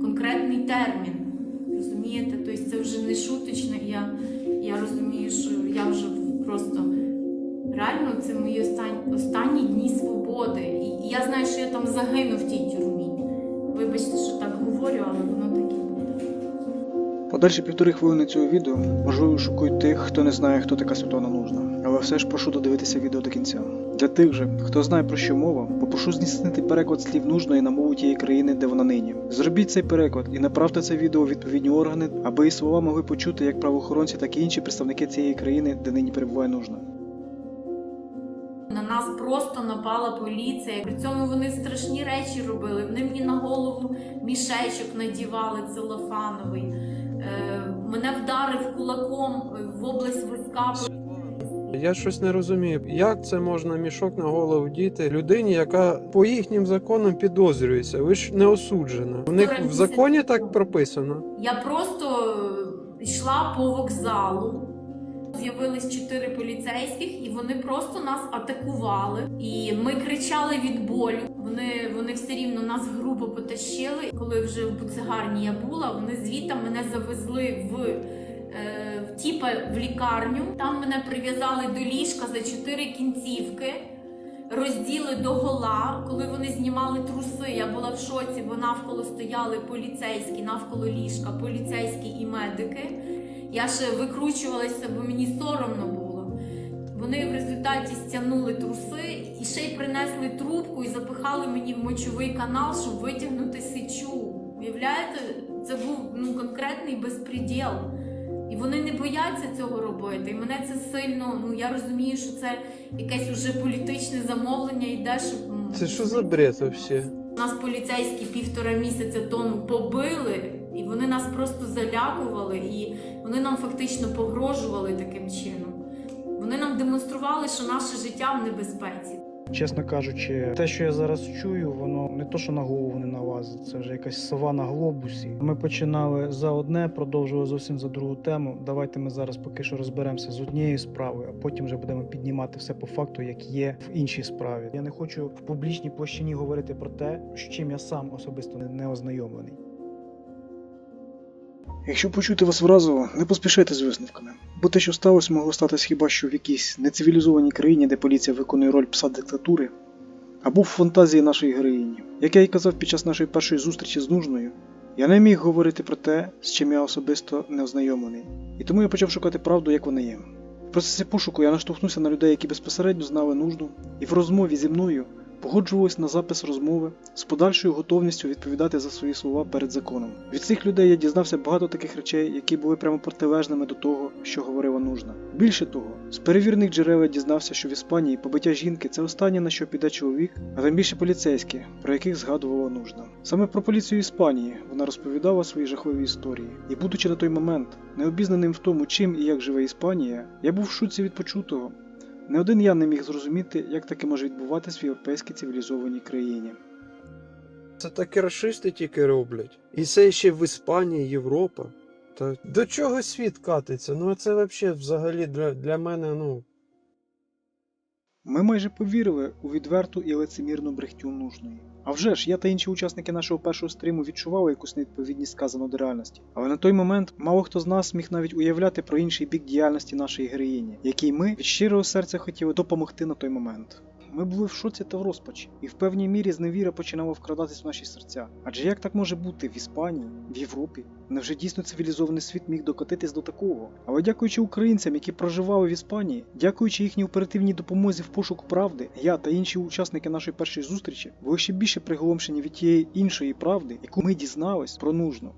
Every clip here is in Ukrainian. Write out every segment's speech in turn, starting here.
конкретний термін. Розумієте? Тобто це вже не шуточно. Я, я розумію, що я вже просто реально це мої останні, останні дні свободи. І, і я знаю, що я там загину в тій тюрмі. Вибачте, що так говорю, але воно так і буде. Подальші півтори хвилини цього відео можливо шокують тих, хто не знає, хто така Світлана нужна. Але все ж прошу додивитися відео до кінця. Для тих же, хто знає про що мова, попрошу здійснити переклад слів нужної на мову тієї країни, де вона нині. Зробіть цей переклад і направте це відео у відповідні органи, аби і слова могли почути як правоохоронці, так і інші представники цієї країни, де нині перебуває нужна. На нас просто напала поліція. При цьому вони страшні речі робили. Вони мені на голову мішечок надівали целофановий. Мене вдарив кулаком в область виска. Я щось не розумію, як це можна мішок на голову діти людині, яка по їхнім законам підозрюється. Ви ж не осуджена. У них в законі так прописано. Я просто йшла по вокзалу. З'явились чотири поліцейських, і вони просто нас атакували. І ми кричали від болю. Вони, вони все рівно нас грубо потащили. Коли вже в буцегарні я була, вони звідти мене завезли в, е, в тіпа в лікарню. Там мене прив'язали до ліжка за чотири кінцівки. Розділи до гола, коли вони знімали труси. Я була в шоці, бо навколо стояли поліцейські, навколо ліжка, поліцейські і медики. Я ще викручувалася, бо мені соромно було. Вони в результаті стягнули труси і ще й принесли трубку і запихали мені в мочовий канал, щоб витягнути сечу. Уявляєте, це був ну, конкретний безпреділ. І вони не бояться цього робити. І мене це сильно. Ну я розумію, що це якесь уже політичне замовлення йде, щоб Це що за бред вообще? нас поліцейські півтора місяця тому побили, вони нас просто залякували, і вони нам фактично погрожували таким чином. Вони нам демонстрували, що наше життя в небезпеці. Чесно кажучи, те, що я зараз чую, воно не то, що на голову не налазить, це вже якась сова на глобусі. Ми починали за одне, продовжували зовсім за другу тему. Давайте ми зараз поки що розберемося з однією справою, а потім вже будемо піднімати все по факту, як є в іншій справі. Я не хочу в публічній площині говорити про те, з чим я сам особисто не- ознайомлений. Якщо почути вас вразово, не поспішайте з висновками. Бо те, що сталося, могло статись хіба що в якійсь нецивілізованій країні, де поліція виконує роль пса диктатури, або в фантазії нашої героїні. Як я й казав під час нашої першої зустрічі з нужною, я не міг говорити про те, з чим я особисто не ознайомлений, і тому я почав шукати правду, як вона є. В процесі пошуку я наштовхнувся на людей, які безпосередньо знали нужду, і в розмові зі мною погоджувались на запис розмови з подальшою готовністю відповідати за свої слова перед законом. Від цих людей я дізнався багато таких речей, які були прямо протилежними до того, що говорила нужна. Більше того, з перевірених джерел я дізнався, що в Іспанії побиття жінки це останнє на що піде чоловік, а тим більше поліцейські, про яких згадувала нужна. Саме про поліцію Іспанії вона розповідала свої жахливі історії. І будучи на той момент необізнаним в тому, чим і як живе Іспанія, я був в шоці від почутого. Не один я не міг зрозуміти, як таке може відбуватись в європейській цивілізованій країні. Це таке расисти тільки роблять. І це ще в Іспанії, Європа. Та до чого світ катиться? Ну це взагалі для, для мене, ну. Ми майже повірили у відверту і лицемірну брехтю нужної. А вже ж, я та інші учасники нашого першого стріму відчували якусь невідповідність сказану до реальності. Але на той момент мало хто з нас міг навіть уявляти про інший бік діяльності нашої героїні, якій ми від щирого серця хотіли допомогти на той момент. Ми були в шоці та в розпачі, і в певній мірі зневіра починала вкрадатись в наші серця. Адже як так може бути в Іспанії, в Європі? Невже дійсно цивілізований світ міг докотитись до такого? Але дякуючи українцям, які проживали в Іспанії, дякуючи їхній оперативній допомозі в пошуку правди, я та інші учасники нашої першої зустрічі були ще більше приголомшені від тієї іншої правди, яку ми дізнались про нужну.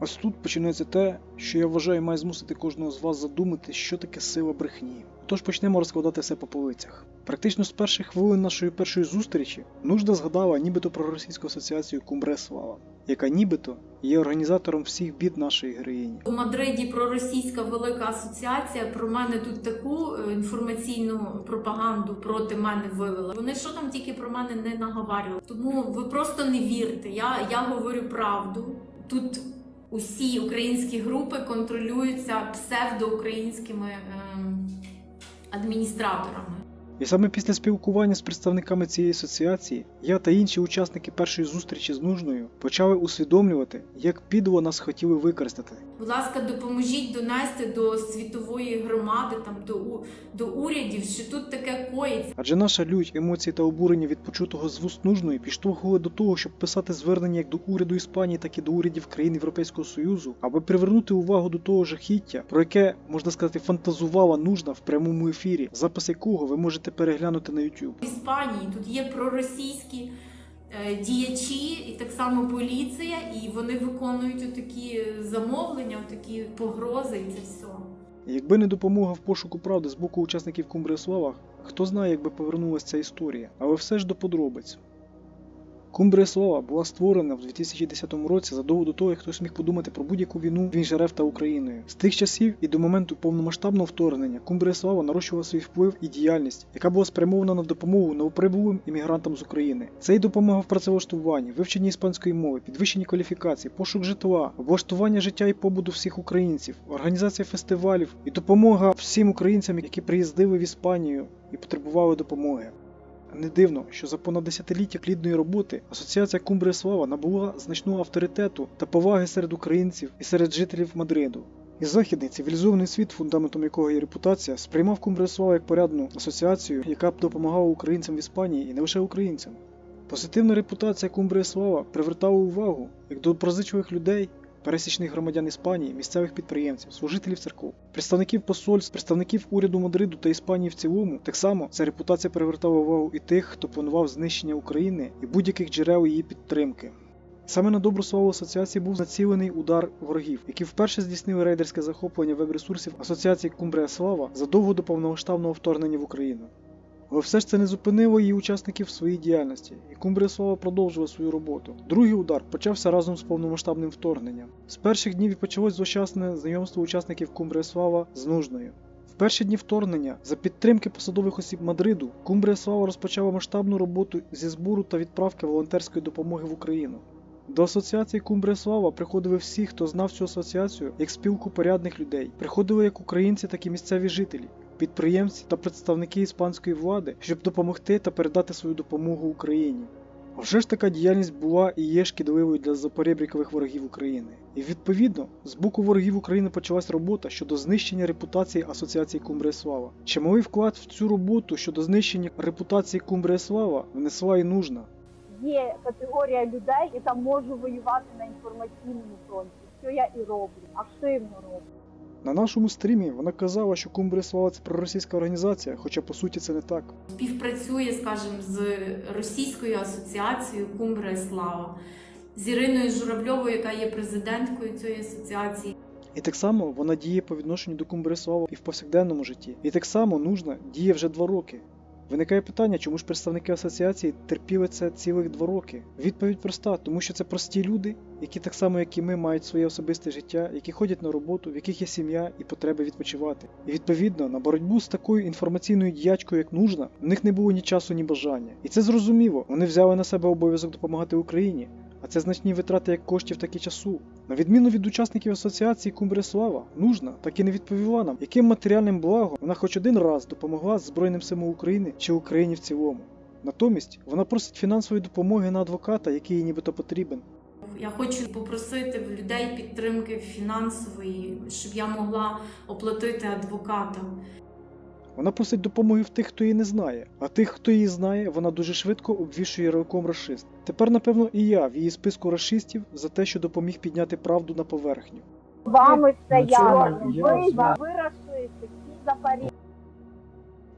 Ось тут починається те, що я вважаю має змусити кожного з вас задумати, що таке сила брехні. Тож почнемо розкладати все по полицях. Практично з перших хвилин нашої першої зустрічі нужда згадала нібито про російську асоціацію Кумбре Слава, яка нібито є організатором всіх бід нашої героїні. У Мадриді проросійська велика асоціація про мене тут таку е, інформаційну пропаганду проти мене вивела. Вони що там тільки про мене не наговарювали. Тому ви просто не вірте. Я, я говорю правду. Тут усі українські групи контролюються псевдоукраїнськими ем, адміністраторами. І саме після спілкування з представниками цієї асоціації я та інші учасники першої зустрічі з нужною почали усвідомлювати, як підло нас хотіли використати. Будь ласка, допоможіть донести до світової громади, там до, до урядів, що тут таке коїться. Адже наша лють, емоції та обурення від почутого з вуст нужної підштовхували до того, щоб писати звернення як до уряду Іспанії, так і до урядів країн Європейського Союзу, аби привернути увагу до того жахіття, про яке можна сказати фантазувала нужна в прямому ефірі, запис якого ви можете переглянути на YouTube. В Іспанії тут є проросійські е, діячі, і так само поліція, і вони виконують такі замовлення, такі погрози, і це все. Якби не допомога в пошуку правди з боку учасників Кумбріслава, хто знає, як би повернулася ця історія, але все ж до подробиць. Кумбріслава була створена в 2010 році задовго до того, як хтось міг подумати про будь-яку війну між РФ та Україною. З тих часів і до моменту повномасштабного вторгнення Кумбріслава нарощувала свій вплив і діяльність, яка була спрямована на допомогу новоприбулим іммігрантам з України. Це й допомога в працевлаштуванні, вивченні іспанської мови, підвищенні кваліфікації, пошук житла, облаштування життя і побуту всіх українців, організація фестивалів і допомога всім українцям, які приїздили в Іспанію і потребували допомоги. Не дивно, що за понад десятиліття плідної роботи Асоціація Кумбрія Слава набула значного авторитету та поваги серед українців і серед жителів Мадриду. І західний цивілізований світ, фундаментом якого є репутація, сприймав Кумбрія Слава як порядну асоціацію, яка б допомагала українцям в Іспанії і не лише українцям. Позитивна репутація Кумбрія Слава привертала увагу як до доброзичливих людей, пересічних громадян Іспанії, місцевих підприємців, служителів церков, представників посольств, представників уряду Мадриду та Іспанії в цілому. Так само ця репутація привертала увагу і тих, хто планував знищення України і будь-яких джерел її підтримки. Саме на добру славу асоціації був націлений удар ворогів, які вперше здійснили рейдерське захоплення веб-ресурсів Асоціації Кумбрія Слава задовго до повномасштабного вторгнення в Україну. Але все ж це не зупинило її учасників в своїй діяльності, і Кумбрія Слава продовжувала свою роботу. Другий удар почався разом з повномасштабним вторгненням. З перших днів і почалось злощасне знайомство учасників Кумбрія Слава з нужною. В перші дні вторгнення за підтримки посадових осіб Мадриду Кумбрія Слава розпочала масштабну роботу зі збору та відправки волонтерської допомоги в Україну. До асоціації Кумбрія Слава приходили всі, хто знав цю асоціацію як спілку порядних людей. Приходили як українці, так і місцеві жителі, підприємці та представники іспанської влади, щоб допомогти та передати свою допомогу Україні. Вже ж така діяльність була і є шкідливою для запорєбрікових ворогів України. І відповідно, з боку ворогів України почалась робота щодо знищення репутації Асоціації Кумбрія Слава. Чималий вклад в цю роботу щодо знищення репутації Кумбрія Слава внесла і нужна. є категорія людей, яка може воювати на інформаційному фронті. Що я і роблю, активно роблю. На нашому стрімі вона казала, що Кумбрислава це проросійська організація, хоча по суті це не так. Співпрацює, скажімо, з Російською асоціацією Кумбрислава, з Іриною Журавльовою, яка є президенткою цієї асоціації. І так само вона діє по відношенню до Кумбрислава і в повсякденному житті. І так само нужна діє вже два роки. Виникає питання, чому ж представники асоціації терпіли це цілих два роки? Відповідь проста, тому що це прості люди, які так само, як і ми, мають своє особисте життя, які ходять на роботу, в яких є сім'я і потреби відпочивати. І відповідно на боротьбу з такою інформаційною діячкою, як нужна, в них не було ні часу, ні бажання. І це зрозуміло. Вони взяли на себе обов'язок допомагати Україні. А це значні витрати як коштів, так і часу. На відміну від учасників асоціації Кумбрія Слава, нужна так і не відповіла нам, яким матеріальним благом вона хоч один раз допомогла Збройним силам України чи Україні в цілому. Натомість вона просить фінансової допомоги на адвоката, який їй нібито потрібен. Я хочу попросити в людей підтримки фінансової, щоб я могла оплатити адвоката. Вона просить допомоги в тих, хто її не знає, а тих, хто її знає, вона дуже швидко обвішує ярликом расист. Тепер, напевно, і я в її списку расистів за те, що допоміг підняти правду на поверхню. Вами це Ну, я. це Ви, ви расисти, всі за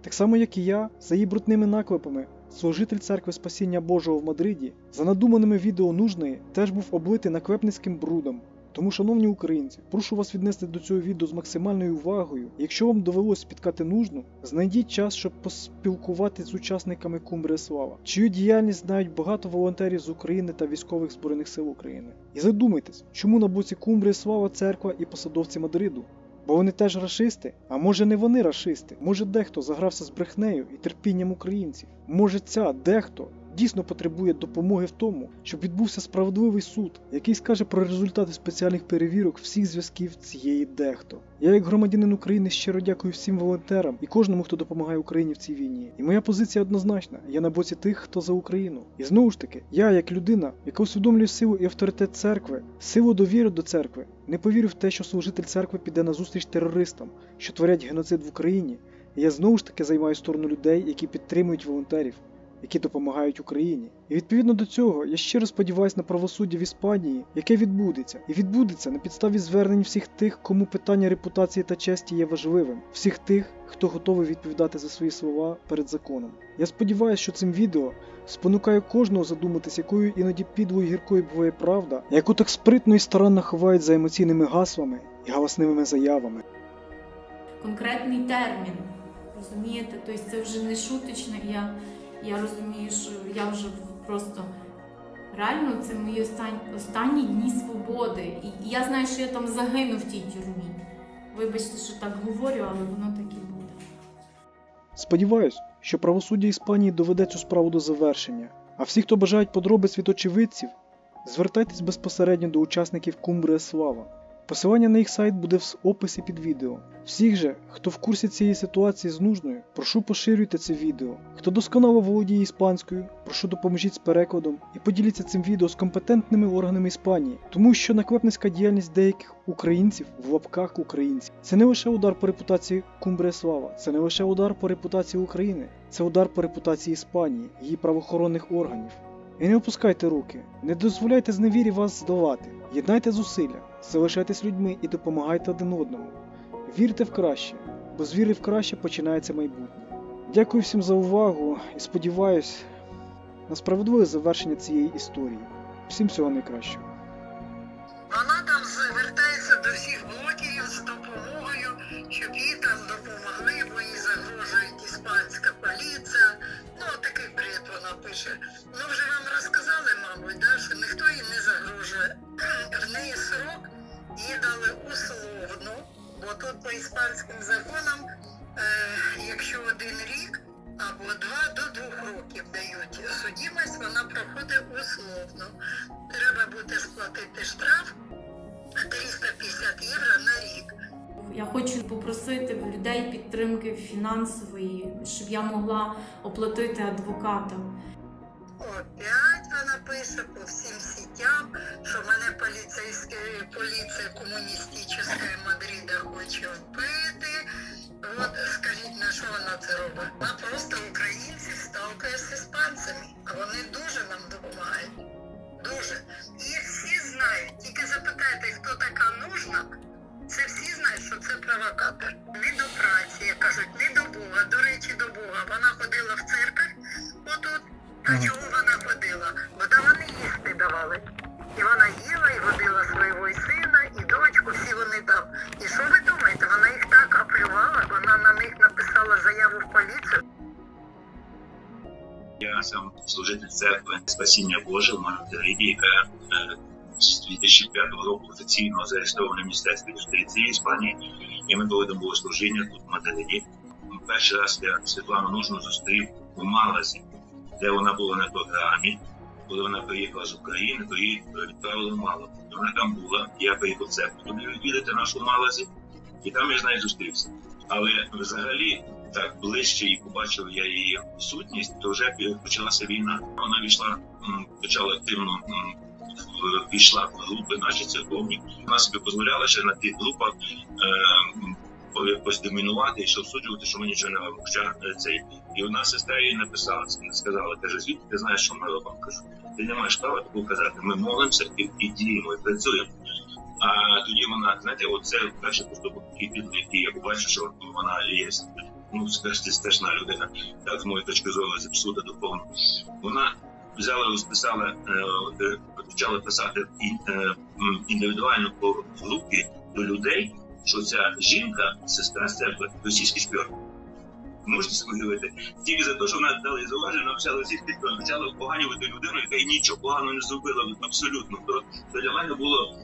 Так само, як і я, за її брудними наклепами, служитель церкви Спасіння Божого в Мадриді, за надуманими відео нужної, теж був облитий наклепницьким брудом. Тому, шановні українці, прошу вас віднести до цього відео з максимальною увагою. Якщо вам довелось спіткати нужну, знайдіть час, щоб поспілкуватися з учасниками Кумбрія Слава, чию діяльність знають багато волонтерів з України та військових збройних сил України. І задумайтесь, чому на боці Кумбрія Слава церква і посадовці Мадриду? Бо вони теж рашисти? А може не вони рашисти? Може дехто загрався з брехнею і терпінням українців? Може ця дехто дійсно потребує допомоги в тому, щоб відбувся справедливий суд, який скаже про результати спеціальних перевірок всіх зв'язків цієї дехто. Я, як громадянин України, щиро дякую всім волонтерам і кожному, хто допомагає Україні в цій війні. І моя позиція однозначна: я на боці тих, хто за Україну. І знову ж таки, я, як людина, яка усвідомлює силу і авторитет церкви, силу довіри до церкви, не повірю в те, що служитель церкви піде на зустріч терористам, що творять геноцид в Україні. І я знову ж таки займаю сторону людей, які підтримують волонтерів, які допомагають Україні. І відповідно до цього я щиро сподіваюся на правосуддя в Іспанії, яке відбудеться, і відбудеться на підставі звернень всіх тих, кому питання репутації та честі є важливим, всіх тих, хто готовий відповідати за свої слова перед законом. Я сподіваюся, що цим відео спонукає кожного задуматись, якою іноді підлою гіркою буває правда, яку так спритно і старанно ховають за емоційними гаслами і галасними заявами. конкретний термін. Розумієте? Тобто це вже не шуточно. Я, я розумію, що я вже просто реально це мої останні, останні дні свободи. І я знаю, що я там загину в тій тюрмі. Вибачте, що так говорю, але воно так і буде. Сподіваюсь, що правосуддя Іспанії доведе цю справу до завершення. А всі, хто бажають подробиць від очевидців, звертайтесь безпосередньо до учасників Кумбрія Слава. Посилання на їх сайт буде в описі під відео. Всіх же, хто в курсі цієї ситуації з нужною, прошу поширюйте це відео. Хто досконало володіє іспанською, прошу допоможіть з перекладом і поділіться цим відео з компетентними органами Іспанії, тому що наклепницька діяльність деяких українців в лапках українців це не лише удар по репутації Кумбрія Слава, це не лише удар по репутації України, це удар по репутації Іспанії, її правоохоронних органів. І не опускайте руки, не дозволяйте зневірі вас здолати. Єднайте зусилля, залишайтесь людьми і допомагайте один одному. Вірте в краще, бо з віри в краще починається майбутнє. Дякую всім за увагу і сподіваюсь на справедливе завершення цієї історії. Всім всього найкращого. Вона там звертається до всіх блогерів з допомогою, щоб їй там допомогли, бо їй загрожує іспанська поліція. Ну, такий вона пише. Ну, вже вам розказали, мабуть, да, що ніхто їй не загрожує. В неї срок їй дали условно, бо тут по іспанським законам, е, якщо один рік або два до двох років дають судімость, вона проходить условно. Треба буде сплатити штраф 350 євро на рік. Я хочу попросити людей підтримки фінансової, щоб я могла оплатити адвоката. Опять вона пише по всім сітям, що мене поліцейська поліція комуністична Мадрида хоче вбити. От скажіть, на що вона це робить? Вона просто українців сталкує з іспанцями, а вони провокатор. Не до праці, як кажуть, не до Бога. До речі, до Бога. Вона ходила в церковь отут. А чому вона ходила? Бо там вони їсти давали. І вона їла, і водила свого і сина, і дочку, всі вони там. І що ви думаєте? Вона їх так оплювала, вона на них написала заяву в поліцію. Я сам служитель церкви Спасіння Боже в яка е, з 2005 року офіційно зареєстрована в Міністерстві юстиції Іспанії, і ми були до богослужіння тут в Мадриді. Перший раз я Світлану Нужну зустрів у Малазі, де вона була на програмі. Коли вона приїхала з України, то її відправили в Малазі. Вона там була, я приїхав в церкву туди відвідати нашу Малазі, і там я з нею зустрівся. Але взагалі так ближче і побачив я її сутність, то вже почалася війна. Вона війшла, почала активно м, в- групи наші церковні. Вона собі дозволяла ще на тих групах е, якось домінувати і що всуджувати, що ми нічого не робимо. Хоча е, цей і одна сестра їй написала, сказала, каже, звідки ти знаєш, що ми робимо? Кажу, ти не маєш права такого казати. Ми молимося і, і діємо, і працюємо. А тоді вона, знаєте, оце перший поступок, під- який я побачив, що вона є ну, скажете, страшна людина, так з моєї точки зору зіпсута духовно. Вона взяла, розписала, е, е, почала писати е, індивідуально по групі до людей, що ця жінка, сестра церкви, російський шпіон. Можете собі уявити? Тільки за те, що вона дала зауваження, почала всіх підтримати, почала обганяти людину, яка їй нічого поганого не зробила абсолютно. То, для мене було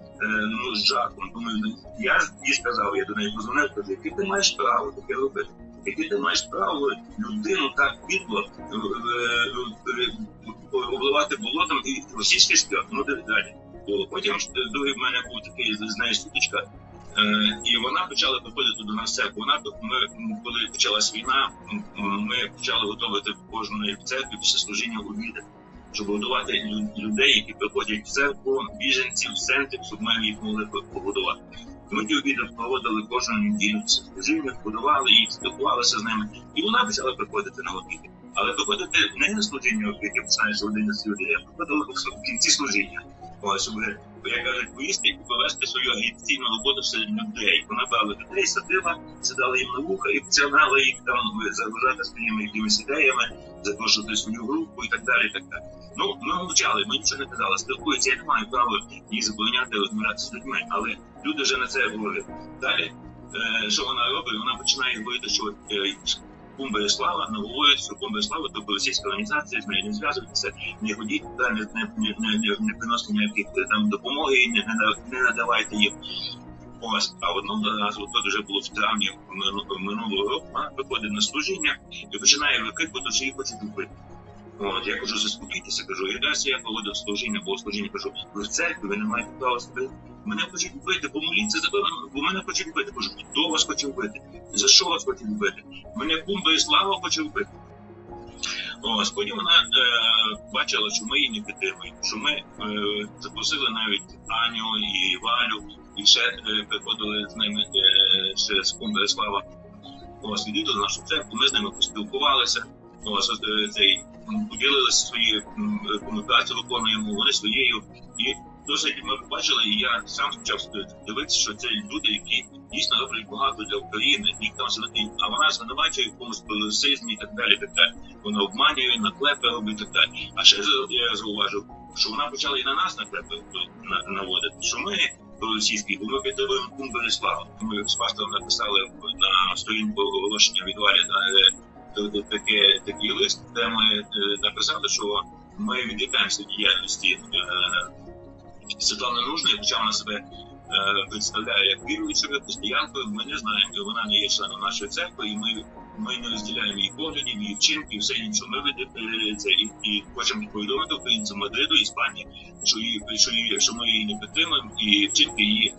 ну, жахом. Думаю, я їй сказав, я до неї позвонив, кажу, яке ти маєш право таке робити? Яке ти маєш право людину так підло е, е, е, будувати було там і російський шпіон. Ну далі було. Потім другий в мене був такий з нею сутичка. І вона почала приходити до нас церкву. Вона ми коли почалась війна, ми почали готувати кожної церкві після служіння обіди, щоб готувати лю- людей, які приходять в церкву, біженців, центрів, щоб ми їх могли по- погодувати. Ми обідом проводили кожну неділю служіння, годували їх, спілкувалися з ними, і вона почала приходити на обіди. Але приходити не на служіння, обідів, починаєш один 11 людей, а приходили в кінці служіння. Ось, як кажуть, поїсти і повести свою агітаційну роботу серед людей. Вона брала людей, садила, сідала їм на вуха і починала їх там загружати своїми якимись ідеями, запрошувати свою групу і так далі. І так далі. Ну, ми мовчали, ми нічого не казали, спілкуються, я не маю права їх забороняти розмовлятися з людьми, але люди вже на це говорять. Далі, е, що вона робить? Вона починає говорити, що е, Кумба і слава наговорюють, що Кумба і слава тобто російська організація, з нею не зв'язується, не ходіть туди, не, не, не, не, не, приносите ніяких е, там допомоги, не, не, не надавайте їм. Ось, а одного разу, то вже було в травні минулого року, вона приходить на служіння і починає викрикувати, що її хочуть вбити. От, я кажу, заспокійтеся, кажу, і далі я проводив служіння, було служіння, кажу, ви в церкві, ви не маєте права себе. Мене хочуть вбити, помоліться за мене, бо мене хочуть вбити. Кажу, хто вас хоче вбити? За що вас хочуть вбити? Мене Кумба і Слава хоче вбити. Ось, потім вона е, бачила, що ми її не підтримуємо, що ми е, запросили навіть Аню і Валю, і ще е, приходили з ними е, ще з Кумба і Слава. Ось, відвідали нашу церкву, ми з ними поспілкувалися. Е, цей, поділилися свої комунікації, виконуємо, вони своєю. І досить ми побачили, і я сам почав дивитися, що це люди, які дійсно роблять багато для України, їх там звини- а вона звинувачує в якомусь расизмі і так далі. Так далі. Вона обманює, наклепи робить і так далі. А ще за- я зауважив, що вона почала і на нас наклепи на- наводити, що ми російські, бо ми підтримуємо Кумбер і Ми з пастором написали на сторінку оголошення від Валі е, таке такий лист, де ми е, написали, що ми відрікаємося діяльності е, Світлани Нужної, хоча вона себе е, представляє як віруючою християнкою. Ми не знаємо, вона не є членом нашої церкви, і ми, ми не розділяємо її поглядів, її вчинків, все інше. Ми це і, і хочемо повідомити українцям Мадриду, Іспанії, що її що її, що ми її не підтримуємо, і вчинки її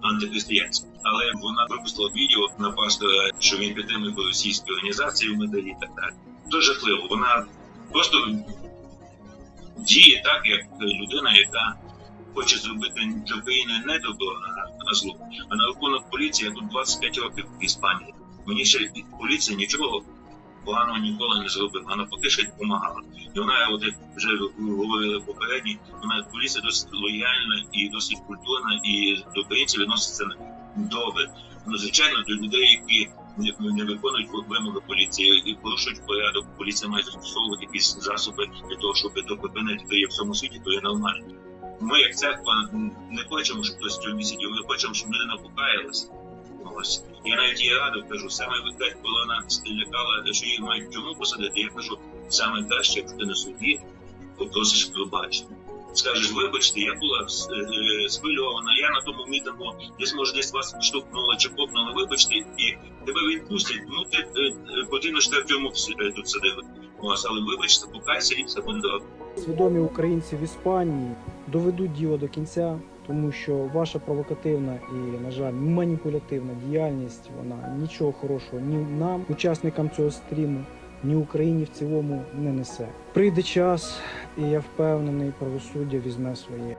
антихристиянські. Але вона випустила відео на пастора, що він підтримує російські організації в Мадриді і так далі. Дуже жахливо. Вона просто діє так, як людина, яка хоче зробити для України не добро, а, зло. А на рахунок поліції я тут 25 років в Іспанії. Мені ще поліція нічого поганого ніколи не зробила, а навпаки ще допомагала. І вона, от як вже говорили попередні, вона поліція досить лояльна і досить культурна, і до українців відноситься добре. Ну, звичайно, до людей, які не, виконують вимоги поліції і порушують порядок, поліція має застосовувати якісь засоби для того, щоб то то є в цьому світі, то є нормально. Ми, як церква, не хочемо, щоб хтось в цьому сидів, ми хочемо, щоб людина покаялася. Ось. Я навіть їй радив, кажу, саме видать, коли вона лякала, що її мають тюрму посадити, я кажу, саме краще, якщо ти на суді попросиш пробачення. Скажеш, вибачте, я була е, схвильована, я на тому мітингу десь може десь вас штовхнула чи попнула, вибачте, і тебе відпустять. Ну ти е, е, потрібно ж е, тут садили. Ось, але вибачте, покайся і все буде добре. Свідомі українці в Іспанії доведуть діло до кінця, тому що ваша провокативна і, на жаль, маніпулятивна діяльність вона нічого хорошого ні нам, учасникам цього стріму, ні Україні в цілому не несе. Прийде час, і я впевнений, правосуддя візьме своє.